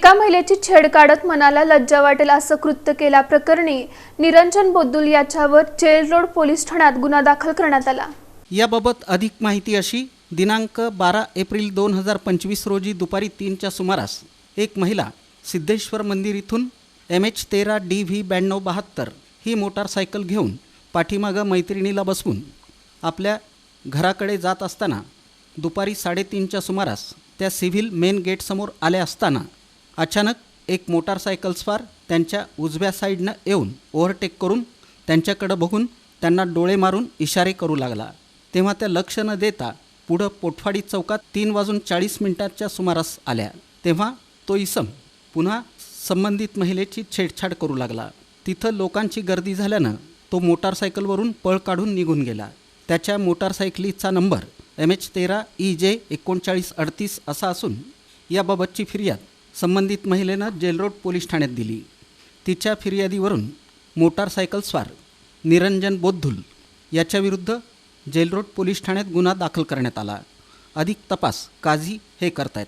एका महिलेची छेड काढत मनाला लज्जा वाटेल असं कृत्य केल्याप्रकरणी निरंजन बोद्दुल याच्यावर जेल रोड पोलीस ठाण्यात गुन्हा दाखल करण्यात आला. याबाबत अधिक माहिती अशी दिनांक बारा एप्रिल दोन हजार पंचवीस रोजी दुपारी तीनच्या सुमारास एक महिला सिद्धेश्वर मंदिर इथून एम एच तेरा डी व्ही ब्याण्णव बहात्तर ही मोटारसायकल घेऊन पाठीमागं मैत्रिणीला बसवून आपल्या घराकडे जात असताना दुपारी साडेतीनच्या सुमारास त्या सिव्हिल मेन गेटसमोर आल्या असताना अचानक एक मोटारसायकल्सवार त्यांच्या उजव्या साईडनं येऊन ओव्हरटेक करून त्यांच्याकडं बघून त्यांना डोळे मारून इशारे करू लागला. तेव्हा त्या लक्ष न देता पुढं पोटफाडी चौकात तीन वाजून चाळीस मिनिटाच्या सुमारास आल्या. तेव्हा तो इसम पुन्हा संबंधित महिलेची छेडछाड करू लागला. तिथं लोकांची गर्दी झाल्यानं तो मोटारसायकलवरून पळ काढून निघून गेला. त्याच्या मोटारसायकलीचा नंबर एम एच तेरा ई जे एकोणचाळीस अडतीस असा असून याबाबतची फिर्याद संबंधित महिलेनं जेलरोड पोलीस ठाण्यात दिली. तिच्या फिर्यादीवरून मोटारसायकलस्वार निरंजन बोद्धुल याच्याविरुद्ध जेलरोड पोलीस ठाण्यात गुन्हा दाखल करण्यात आला. अधिक तपास काझी हे करतायत.